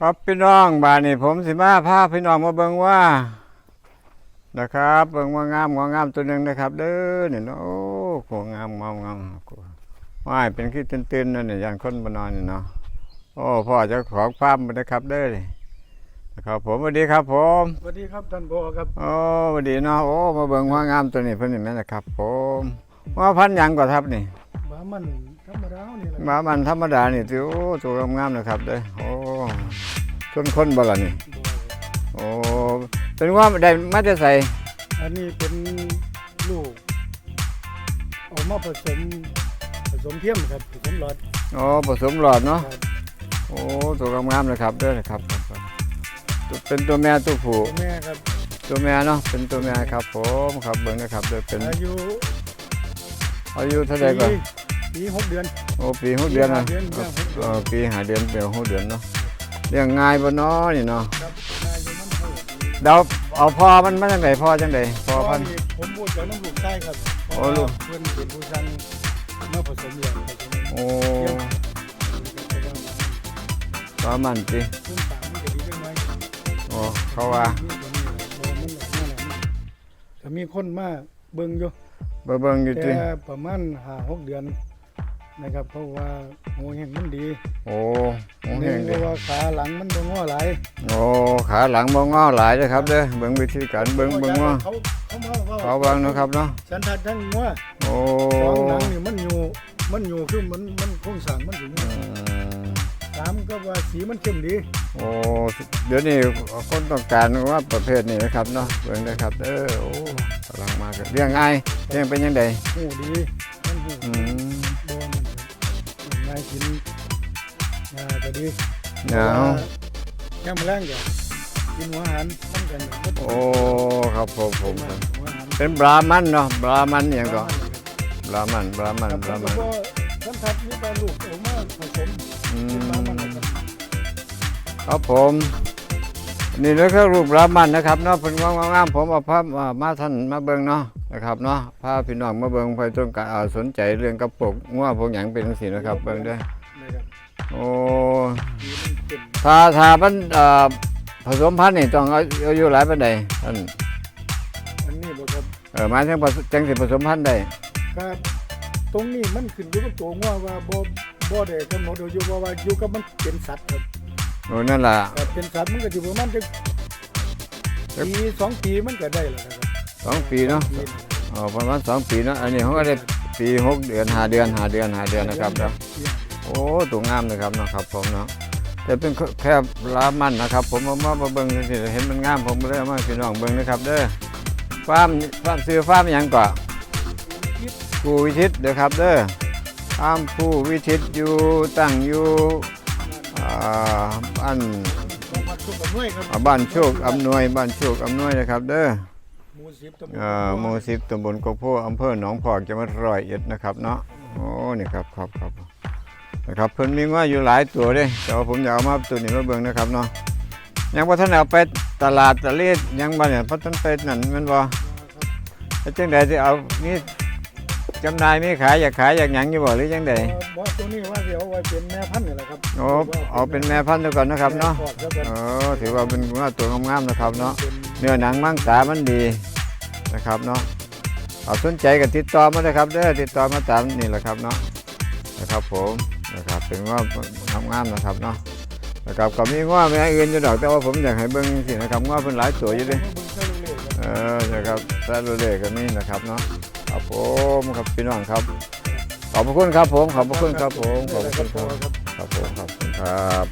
ครับพี่น้องบานนี้ผมสิมาพาพี่น้องมาเบิ่งว่านะครับเบิ่งว่างามงองามตัวหนึ่งนะครับ เด้อเนี่ยเนาะโอ้โหงามงามงามว่ายเป็นขี้ตื่นๆนั่นเนี่ยยันคนบนนอนนี่เนาะโอ้พ่อเจ้าของฟาร์มนะครับเด้อนี่นะครับผมสวัสดีครับ ผมสวัสดีครับท่านบอครับโอ้สวัสดีเนาะโอ้มาเบิ่งว่างามตัวนี้เพิ่นนี่แม่นนะครับ ผมว่าพันธุ์หยังก่อนครับนี่หมามันธรรมดานี่แหละหมามันธรรมดานี่ถือโอ้ตัวงามๆนะครับเด้อโอ้ ชนคนบ่ล่ะนี่โอ้เป็นว่าได้มาจะใส่อันนี้เป็นลูกเอามาผสมผสมเทียมครับผสมหลอดโอ้ผสมหลอดเนาะครับโอ้ตัวงามๆเลยครับเด้อครับครับครับตัวเป็นตัวแม่ตัวผู้ตัวแม่ครับตัวแม่เนาะเป็นตัวแม่ครับผมครับเบิ่งนะครับเด้อเป็นอายุอายุเท่าไหร่ก่อนปีปีหกเดือนโอ้ปีหกเดือนนะปีห้าเดือนเออปีหาเดือนเป็นหกเดือนเนาะ เลี้ยงง่ายบ่เนาะนี่เนาะครับอายุมันเท่าไหร่เดาเอาพ่อมันมาจังไดพ่อจังไดพ่อพันธุ์นี่ผมพูดจากน้ำลูกใต้ครับเพราะโอ้ลูว่ากเพื่อนเป็นผู้สั่งมาผสมอย่างผสมโอ้เทียมเพราะว่าปลามันติพุ่มต่างมันจะดีจังไหมโอ้เขาว่าจะมีคนมาเบิ่งอยู่เบิ่งเบิ่งอยู่ติแต่ประมาณห้าหกเดือน นะครับเพราะว่าหัวแห้งมันดีโอ้โหหแห้งเพดิราะว่าขาหลังมันบ่งอหลายโอ้ขาหลังบ่งอหลายเด้อครับเด้อเบิ่งวิธีการเบิ่งเบิ่งว่าเขาเขามาว่าเขาวางเนาะครับเนาะสันทัดทั้งงัวโอ้สองหลังนี่มันอยู่มันอยู่คือมันมันโครงสร้างมันอยู่อืมสามก็ว่าสีมันเข้มดีโอ้เดี๋ยวนี้คนต้องการว่าประเภทนี้นะครับเนาะเบิ่งนะครับเด้อโอ้กำลังมากันเลี้ยงง่ายเลี้ยงเป็นยังไงหูดี กินง่ายก็ดีหนาวแค่มแรงก็กินหัวอาหารมันกันหมดโอ้ครับผมผมครับหัวอาหารเป็นบรามันเนาะบรามันอหย่างก็บรามันบรามันครับบราผมันก็สันทัดมีการลูกออกมาผสมอืเป็นมมามันนะครับครับผมนี่นะครับรูปบรามันนะครับเนาะเป็นว่างามๆผมเอาภาพมามาท่านมาเบิ่งเนาะ นะครับเนาะพาพี่น้องมาเบิ่งไปต้องการเอาสนใจเรื่องกระปุกงัวพวกหยังเป็นจังซี่นะครับเบิ่งเด้อนะครับโอ้ดีมันเข้มถ้าถ้ามันเอ่อผสมพันธุ์นี่ต้องเอาอายุหลายปานใดท่านอันนี้บ่ครับเออหมายถึงผสจังสิผสมพันธุ์ได้ครับตรงนี้มันขึ้นอยู่กับตัวงัวว่าบ่บ่ได้กำหนดอยู่ว่าว่าอยู่กับมันเป็นสัตว์ครับโอ้นั่นล่ะแต่เป็นสัตว์มันก็สิประมาณจักปีสองปีมันก็ได้แล้วนะครับ สองปีเนาะปีอ๋อประมาณสองปีเนาะอันนี้เขาก็ได้ปีหกเดือนห้าเดือนห้าเดือนห้าเดือนนะครับเนาะปีโอ้ตัวงามนะครับเนาะครับผมเนาะแต่เป็นแค่ลามันนะครับ ผมเอามามาเบิ่งสิเห็นมันงามผมก็เลยเอามาให้พี่น้องเบิ่งนะครับเด้อฟาร์มฟาร์มซื้อฟาร์มหยังก่อคิดผู้วิทิตเด้อครับเด้อฟาร์มผู้วิทิตอยู่ตั้งอยู่อ่าบ้านของพันธุกำนวยครับอ่าบ้านโชคอำนวยบ้านโชคอำนวยนะครับเด้อ หมู่10ตำบลเอ่อหมู่สิบตำบลกกโพอำเภอหนองพอกจังหวัดร้อยเอ็ดนะครับเนาะโอ้นี่ครับครับครับนะครับเพิ่นมีว่าอยู่หลายตัวเด้แต่ว่าผมอยากเอามาตัวนี้มาเบิ่งนะครับเนาะยังบ่ทันเอาไปตลาดตะเลดยังบ่เนี่ยเพราะท่านไปนั่นแมันบ่แล้วจังใดสิเอานี่ จำหน่ายมีขายอยากขายอยากหยังอยู่บ่หรือจังใดเอ่อบ่ตัวนี้ว่าสิเอาไว้เป็นแม่พันธุ์นี่แหละครับโอ้เอาเป็นแม่พันธุ์ด้วยก่อนนะครับเนาะแม่คอกแล้วก็เออถือว่าเป็นว่าตัวงามๆนะครับเนาะเป็นเนื้อหนังมังสามันดีนะครับเนาะเอาสนใจกับติดต่อมาเลยครับเด้อติดต่อมาตามนี่แหละครับเนาะนะครับผมนะครับเป็นว่าทำงามนะครับเนาะนะครับก็มีว่าแม่อื่นอยู่ดอกแต่ว่าผมอยากให้เบิ่งสินะครับว่าเป็นหลายตัวอยู่เดิเบิ่งเจ้าเล่ๆครับเออนะครับซาโรเล่ก็มีนะครับเนาะ ครับผมครับพี่น้องครับ ขอบพระคุณครับผม ขอบพระคุณครับผม ขอบพระคุณครับ ครับผม ครับครับ